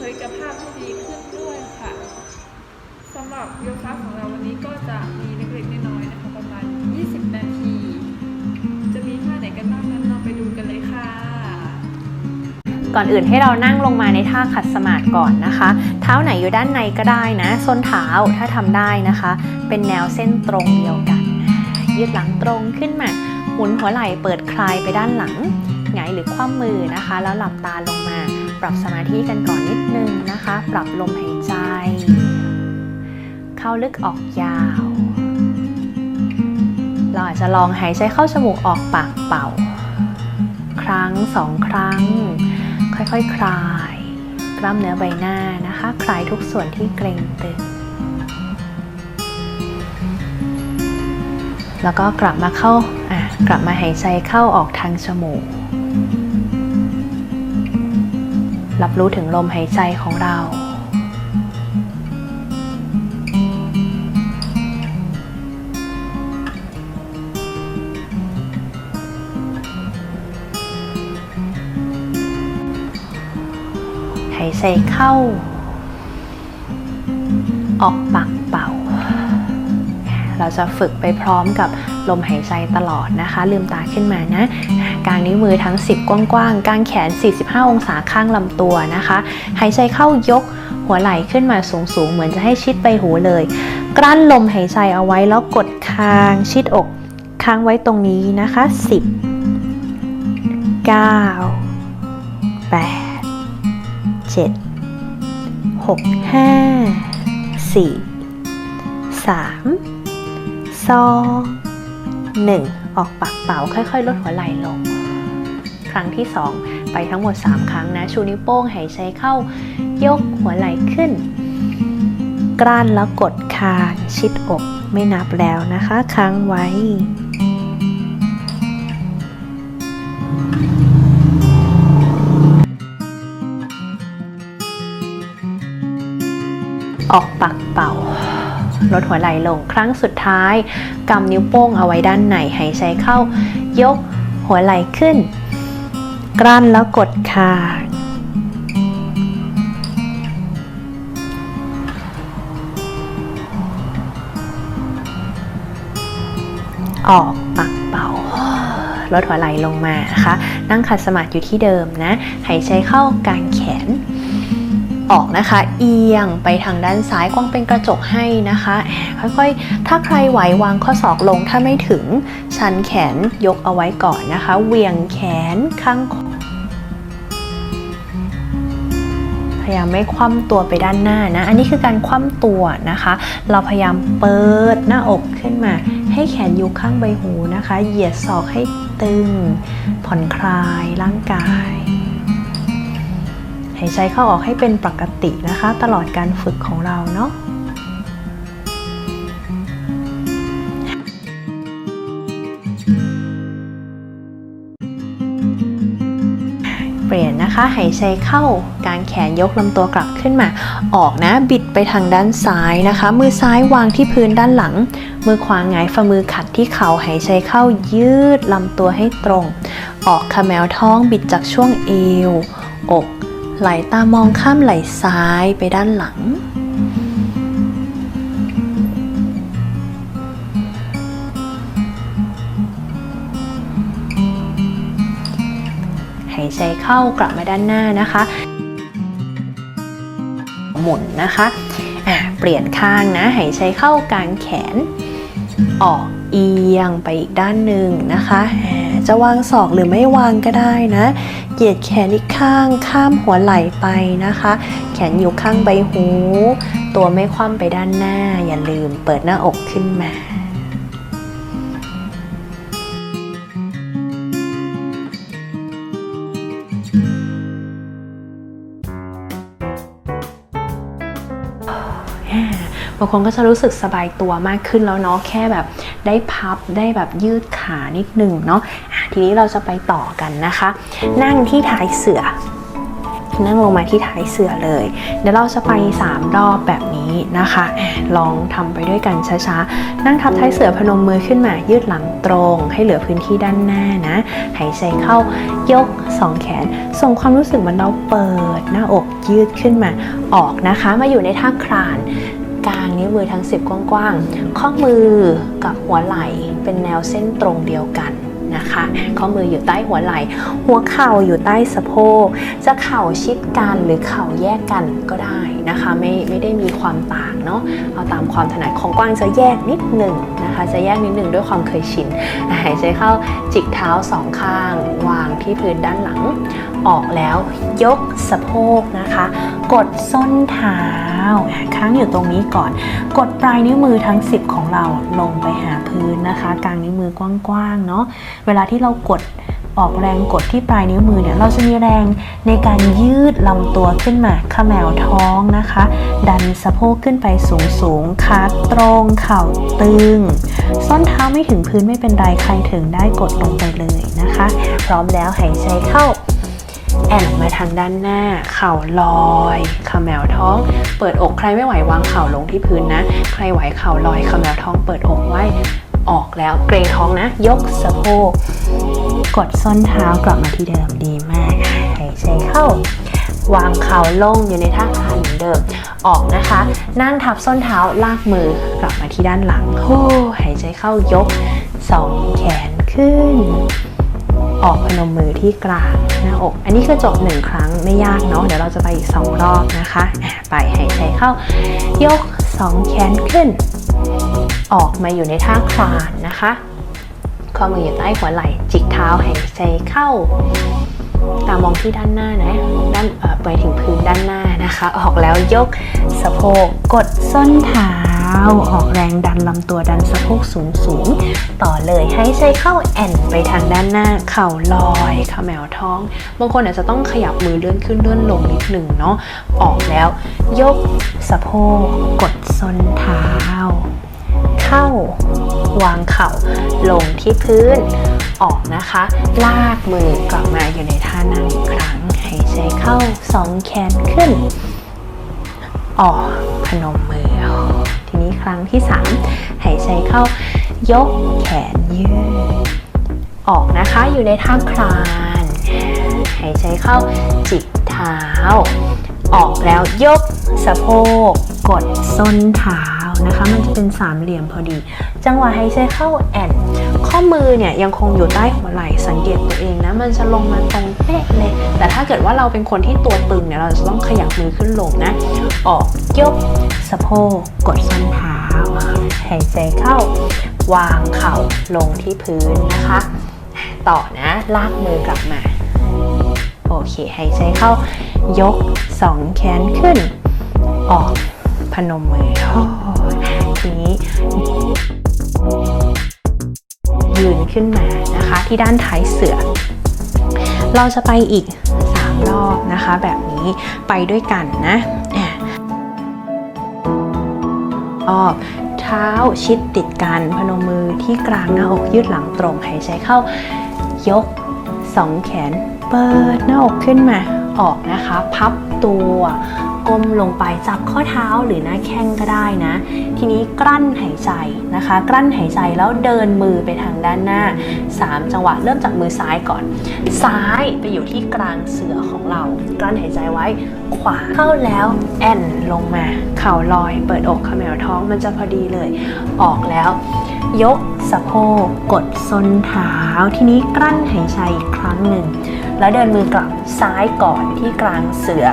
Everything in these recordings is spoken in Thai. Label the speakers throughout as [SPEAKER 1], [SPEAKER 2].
[SPEAKER 1] ฝึกบุคลิกภาพให้ดีขึ้นด้วยค่ะสำหรับโยคะของเราวันนี้ก็จะมีเล็กๆน้อยๆนะคะประมาณ 20 นาที จะมีท่าไหนกันบ้างนั้นเราไปดูกันเลยค่ะ
[SPEAKER 2] ก่อนอื่นให้เรานั่งลงมาในท่าขัดสมาธิก่อนนะคะ เท้าไหนอยู่ด้านในก็ได้นะ ส้นเท้าถ้าทำได้นะคะ เป็นแนวเส้นตรงเดียวกัน ยืดหลังตรงขึ้นมา หมุนหัวไหล่เปิดคลายไปด้านหลัง หงายหรือคว่ำมือนะคะ แล้วหลับตาลงมา ปรับสมาธิกันก่อนนิดนึงนะคะ ปรับลมหายใจ เข้าลึกออกยาว เราอาจจะลองหายใจเข้าจมูกออกปากเป่า ครั้งสองครั้ง ค่อยๆคคลายกล้ามเนื้อใบหน้านะคะ คลายทุกส่วนที่เกร็งตึง แล้วก็กลับมาเข้า อะ กลับมาหายใจเข้าออกทางจมูก รับรู้ถึงลมหายใจของเรา หายใจเข้า ออกปากเป่า เราจะฝึกไปพร้อมกับ ลมหายใจตลอดนะคะ ลืมตาขึ้นมานะกางนิ้วมือทั้ง 10 กว้างๆกางแขน 45 องศาข้างลำตัวนะคะ หายใจเข้ายกหัวไหล่ขึ้นมาสูงๆ เหมือนจะให้ชิดไปหูเลย กลั้นลมหายใจเอาไว้แล้วกดคางชิดอกค้างไว้ตรงนี้นะคะ 10 9 8เจ็ดหกห้าสี่สามสองหนึ่งออกปากเป่าค่อยๆ ลดหัวไหล่ลง ครั้งที่สองไปทั้งหมด 3 ครั้งนะ ชูนิ้วโป้งหายใจเข้ายกหัวไหล่ขึ้น กลั้นแล้วกดคางชิดอกไม่นับแล้วนะคะ ค้างไว้ออกปาก ลดหัวไหล่ลงครั้งสุดท้ายกำนิ้วโป้งเอาไว้ด้านในหายใจเข้ายกหัวไหล่ขึ้น กลั้นแล้วกดคางออกปากเป่าลดหัวไหล่ลงมานะคะ นั่งขัดสมาธิอยู่ที่เดิมนะ หายใจเข้ากางแขน ออกนะคะ เอียงไปทางด้านซ้ายกว้างเป็นกระจกให้นะคะ ค่อยๆ ถ้าใครไหววางข้อศอกลงถ้าไม่ถึง ชันแขนยกเอาไว้ก่อนนะคะเวียงแขนข้างพยายามไม่คว่ำตัวไปด้านหน้านะ อันนี้คือการคว่ำตัวนะคะ เราพยายามเปิดหน้าอกขึ้นมา ให้แขนอยู่ข้างใบหูนะคะ เหยียดศอกให้ตึง ผ่อนคลายร่างกาย หายใจเข้าออกให้เป็นปกตินะคะ ตลอดการฝึกของเราเนาะเปลี่ยนนะคะหายใจเข้ากางแขนยกลำตัวกลับขึ้นมา ออกนะบิดไปทางด้านซ้ายนะคะ มือซ้ายวางที่พื้นด้านหลัง มือขวาหงายฝ่ามือขัดที่เขา่าหายใจเข้ายืดลำตัวให้ตรง ออกขมแมวท้องบิดจากช่วงเอวอก ไหลตามองข้ามไหลซ้ายไปด้านหลัง หายใจเข้ากลับมาด้านหน้านะคะ หมุนนะคะอะเปลี่ยนข้างนะ หายใจเข้ากลางแขน ออกเอียงไปอีกด้านหนึ่งนะคะจะวางศอกหรือไม่วางก็ได้นะ เหยียดแขนอีกข้างข้ามหัวไหล่ไปนะคะ แขนอยู่ข้างใบหู ตัวไม่คว่ำไปด้านหน้า อย่าลืมเปิดหน้าอกขึ้นมาบางคนก็จะรู้สึกสบายตัวมากขึ้นแล้วเนาะแค่แบบได้พับได้แบบยืดขานิดหนึ่งเนาะอะ ทีนี้เราจะไปต่อกันนะคะ นั่งที่ท้ายเสือ นั่งลงมาที่ท้ายเสือเลย เดี๋ยวเราจะไป 3 รอบแบบนี้นะคะ ลองทำไปด้วยกันช้าๆ นั่งทับท้ายเสือพนมมือขึ้นมา ยืดหลังตรง ให้เหลือพื้นที่ด้านหน้านะ หายใจเข้ายก 2 แขน ส่งความรู้สึกมือนเราเปิด หน้าอกยืดขึ้นมาออกนะคะ มาอยู่ในท่าคลานกลางนิ้วมือทั้ง 10 กว้างๆ ข้อมือกับหัวไหล่เป็นแนวเส้นตรงเดียวกัน นะคะ ข้อมืออยู่ใต้หัวไหล่ หัวเข่าอยู่ใต้สะโพก จะเข่าชิดกันหรือเข่าแยกกันก็ได้นะคะ ไม่ไม่ได้มีความต่างเนาะ เอาตามความถนัดของกว้างจะแยกนิดหนึ่งนะคะ จะแยกนิดหนึ่งด้วยความเคยชิน หายใจเข้าจิกเท้าสองข้าง วางที่พื้นด้านหลัง ออกแล้วยกสะโพกนะคะ กดส้นเท้าอะค้างอยู่ตรงนี้ก่อน กดปลายนิ้วมือทั้ง 10 ของเราลงไปหาพื้นนะคะกลางนิ้วมือกว้างๆเนาะเวลาที่เรากดออกแรงกดที่ปลายนิ้วมือเนี่ยเราจะมีแรงในการยืดลำตัวขึ้นมาขมวท้องนะคะ ดันสะโพกขึ้นไปสูงๆขาตรงเข่าตึง ส้นเท้าไม่ถึงพื้นไม่เป็นไรใครถึงได้กดลงไปเลยนะคะ พร้อมแล้วหายใจเข้า แอนมาทางด้านหน้า เข่าลอยขมวท้อง เปิดอกใครไม่ไหววางเข่าลงที่พื้นนะ ใครไหวเข่าลอยขมวท้อง เปิดอกไว้ออกแล้วเกรงท้องนะ ยกสะโพกกดส้นเท้ากลับมาที่เดิมดีมากหายใจเข้าวางเข่าลงอยู่ในท่าคานเหมือนเดิม ออกนะคะ นั่งทับส้นเท้าลากมือกลับมาที่ด้านหลังโอ้หายใจเข้ายกสองแขนขึ้น ออกพนมมือที่กลางหน้าอก อันนี้คือจบหนึ่งครั้งไม่ยากเนาะเดี๋ยวเราจะไปอีกสองรอบนะคะไปหายใจเข้า ยกสองแขนขึ้น ออกมาอยู่ในท่าคลานนะคะข้อมืออยู่ใต้หัวไหล่จิกเท้าหายใจเข้า ตามองที่ด้านหน้านะด้านไปถึงพื้นด้านหน้านะคะ ออกแล้วยกสะโพกกดส้นเท้า ออกแรงดันลำตัวดันสะโพกสูงสูงๆต่อเลยให้ใจเข้าแอนไปทางด้านหน้าเข่าลอยขมวท้อง บางคนอาจจะต้องขยับมือเลื่อนขึ้นเลื่อนลงนิดหนึ่งเนาะออกแล้ว ยกสะโพกกดส้นเท้า เข้าวางเข่าลงที่พื้นออกนะคะ ลากมือกลับมาอยู่ในท่านั่งอีกครั้งหายใจเข้าสองแขนขึ้น ออกพนมมือ ทีนี้ครั้งที่สามหายใจเข้ายกแขนยืด ออกนะคะอยู่ในท่าคลาน หายใจเข้าจิกเท้า ออกแล้วยกสะโพกกดส้นเท้านะคะ มันจะเป็นสามเหลี่ยมพอดี จังหวะหายใจเข้าแอน ข้อมือเนี่ยยังคงอยู่ใต้หัวไหล่สังเกตตัวเองนะ มันจะลงมาตรงเป๊ะเลย แต่ถ้าเกิดว่าเราเป็นคนที่ตัวตึงเนี่ยเราจะต้องขยับมือขึ้นลงนะ ออกยกสะโพกกดส้นเท้าหายใจเข้าวางเข่าลงที่พื้นนะคะ ต่อนะลากมือกลับมา โอเคหายใจเข้ายกสองแขนขึ้น ออกพนมมือโอ้ทีนี้ยืน ขึ้นมานะคะ ที่ด้านท้ายเสือ เราจะไปอีก 3 รอบนะคะ แบบนี้ไปด้วยกันนะอะรอบเท้าชิดติดกันพนมมือที่กลางหน้าอกยืดหลังตรงหายใจเข้ายกสองแขน เปิดหน้าอกขึ้นมาออกนะคะ พับตัว ก้มลงไปจับข้อเท้าหรือหน้าแข้งก็ได้นะ ทีนี้กลั้นหายใจนะคะ กลั้นหายใจแล้วเดินมือไปทางด้านหน้า 3 จังหวะเริ่มจากมือซ้ายก่อน ซ้ายไปอยู่ที่กลางเสือของเรา กลั้นหายใจไว้ ขวาเข้าแล้วแอนลงมา เข่าลอย เปิดอกขมวท้องมันจะพอดีเลย ออกแล้ว ยกสะโพกกดส้นเท้า ทีนี้กลั้นหายใจอีกครั้งหนึ่งแล้วเดินมือกลับซ้ายก่อนที่กลางเสือ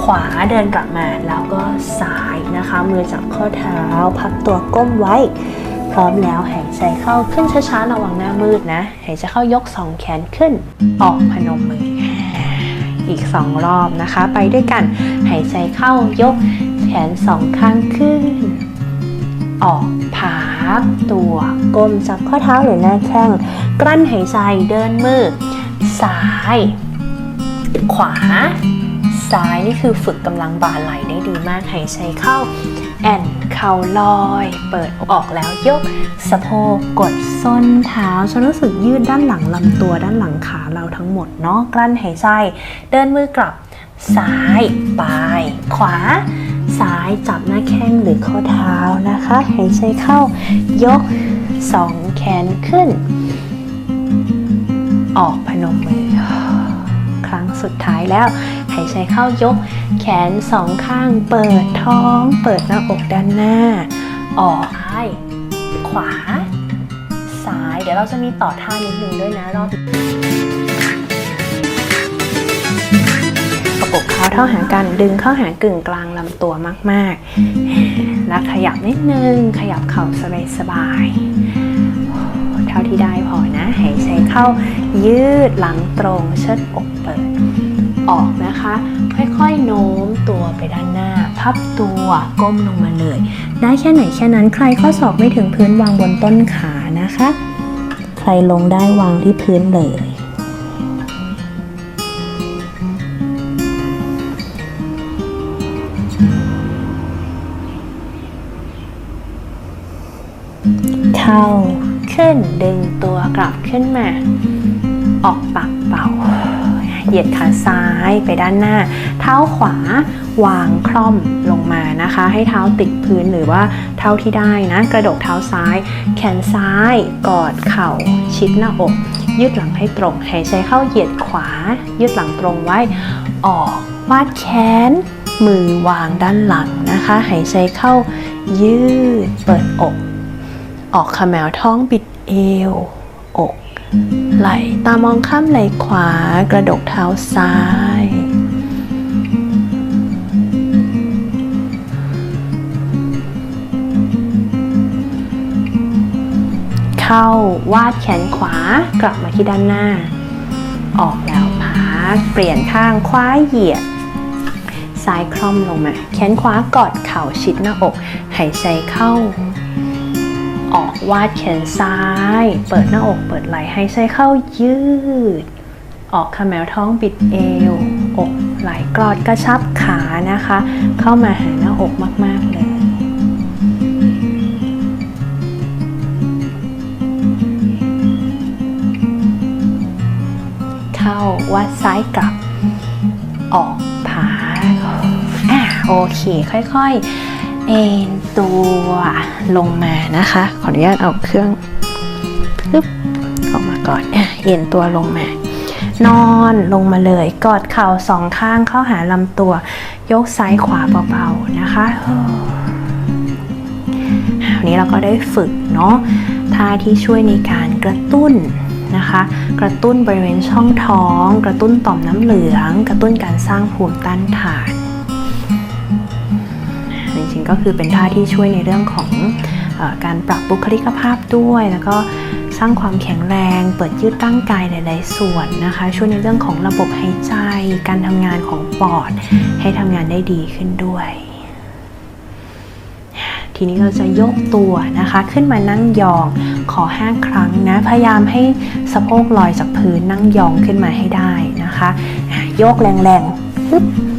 [SPEAKER 2] ขวาเดินกลับมาแล้วก็ซ้ายนะคะ มือจับข้อเท้า พับตัวก้มไว้ พร้อมแล้วหายใจเข้าขึ้นช้าๆระวังหน้ามืดนะ หายใจเข้ายกสองแขนขึ้น ออกพนมมือ อีกสองรอบนะคะ ไปด้วยกัน หายใจเข้ายกแขนสองข้างขึ้น ออกพักตัวก้มจับข้อเท้าหรือหน้าแข้ง กลั้นหายใจเดินมือ ซ้าย ขวา ซ้ายนี่คือฝึกกำลังบ่าไหลได้ดีมากหายใจเข้า แอนเข่าลอย เปิดออกแล้วยก สะโพกกดส้นเท้าฉันรู้สึกยืดด้านหลังลำตัวด้านหลังขาเราทั้งหมดเนาะกลั้นหายใจ เดินมือกลับซ้ายปลาย ขวา ซ้ายจับหน้าแข้งหรือข้อเท้านะคะหายใจเข้า ยกสองแขนขึ้น ออกพนมมือ ครั้งสุดท้ายแล้ว หายใจเข้ายก แขนสองข้าง เปิดท้อง เปิดหน้าอกด้านหน้า ออกซ้ายขวา ซ้าย เดี๋ยวเราจะมีต่อท่านิดนึงด้วยนะรอบประกบเท้าเท่าหากันดึงเข้าหากึ่งกลางลำตัวมากๆ แล้วขยับนิดนึง ขยับเข่าสบายๆเท่าที่ได้พอนะ หายใจเข้ายืดหลังตรงเชิดอกเปิด ออกนะคะ ค่อยๆโน้มตัวไปด้านหน้า พับตัวก้มลงมาเลย ได้แค่ไหนแค่นั้นใครข้อศอกไม่ถึงพื้นวางบนต้นขานะคะ ใครลงได้วางที่พื้นเลยเข้าขึ้นดึงตัวกลับขึ้นมา ออกปากเป่า เหยียดขาซ้ายไปด้านหน้า เท้าขวาวางคล่อมลงมานะคะ ให้เท้าติดพื้นหรือว่าเท่าที่ได้นะ กระดกเท้าซ้าย แขนซ้ายกอดเข่าชิดหน้าอก ยืดหลังให้ตรงหายใจเข้าเหยียดขวา ยืดหลังตรงไว้ ออกวาดแขน มือวางด้านหลังนะคะหายใจเข้ายืดเปิดอก ออกขมแมวท้องบิดเอวอก ไหลตามองข้ามไหลขวากระดกเท้าซ้าย เข้าวาดแขนขวากลับมาที่ด้านหน้า ออกแล้วพักเปลี่ยนข้างคว้าเหยียดซ้ายคล่อมลงมา แขนขวากอดเข่าชิดหน้าอก หายใจเข้า ออกวาดแขนซ้าย เปิดหน้าอกเปิดไหล่ใหายใจเข้ายืด ออกขมแมวท้องบิดเอว อกไหล่กรอดกระชับขานะคะ เข้ามาหาหน้าอกมาก ๆ เลยเข้าวาดซ้ายกลับ ออกผาอะโอเค ค่อย ๆ เอ็น ตัวลงมานะคะ ขออนุญาตเอาเครื่องปึ๊บออกมาก่อนเอ็นตัวลงมา นอนลงมาเลย กอดเข่าสองข้างเข้าหาลำตัว ยกซ้ายขวาเบาๆนะคะวันนี้เราก็ได้ฝึกเนาะท่าที่ช่วยในการกระตุ้นนะคะ กระตุ้นบริเวณช่องท้อง กระตุ้นต่อมน้ำเหลือง กระตุ้นการสร้างภูมิต้านทาน ก็คือเป็นท่าที่ช่วยในเรื่องของอการปรับบุคลิกภาพด้วย แล้วก็สร้างความแข็งแรง เปิดยืดร่างกายหลาย ๆ ส่วนนะคะ ช่วยในเรื่องของระบบหายใจ การทำงานของปอด ให้ทำงานได้ดีขึ้นด้วย ทีนี้เราจะยกตัวนะคะ ขึ้นมานั่งยองขอ 5 ครั้งนะ พยายามให้สะโพกลอยจากพื้นนั่งยองขึ้นมาให้ได้นะคะอะโยกแรงๆ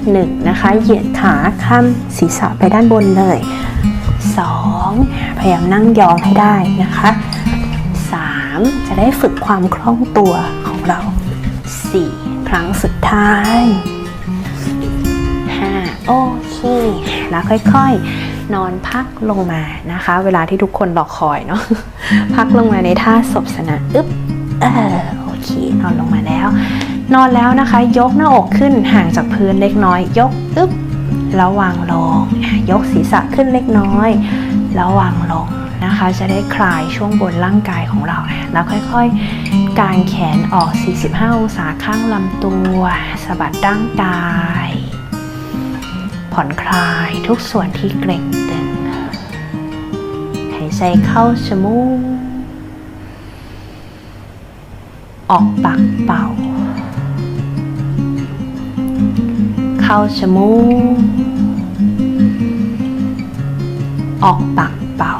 [SPEAKER 2] ปึ๊บหนึ่งนะคะ เหยียดขาข้ามศีรษะไปด้านบนเลยสองพยายามนั่งยองให้ได้นะคะสามจะได้ฝึกความคล่องตัวของเราสี่ครั้งสุดท้ายห้าโอเค แล้วค่อยๆ นอนพักลงมานะคะ เวลาที่ทุกคนรอคอยเนาะพักลงมาในท่าศพสนะอึ๊บเออโอเคนอนลงมาแล้ว นอนแล้วนะคะ ยกหน้าอกขึ้นห่างจากพื้นเล็กน้อย ยกอึ๊บแล้ววางลง ยกศีรษะขึ้นเล็กน้อย แล้ววางลงนะคะ จะได้คลายช่วงบนร่างกายของเรา แล้วค่อยๆ กางแขนออก 45 องศาข้างลำตัวสะบัดร่างกาย ผ่อนคลายทุกส่วนที่เกร็งตึงหายใจเข้าจมูกออกปากเป่า เข้าจมูกออกปากเป่า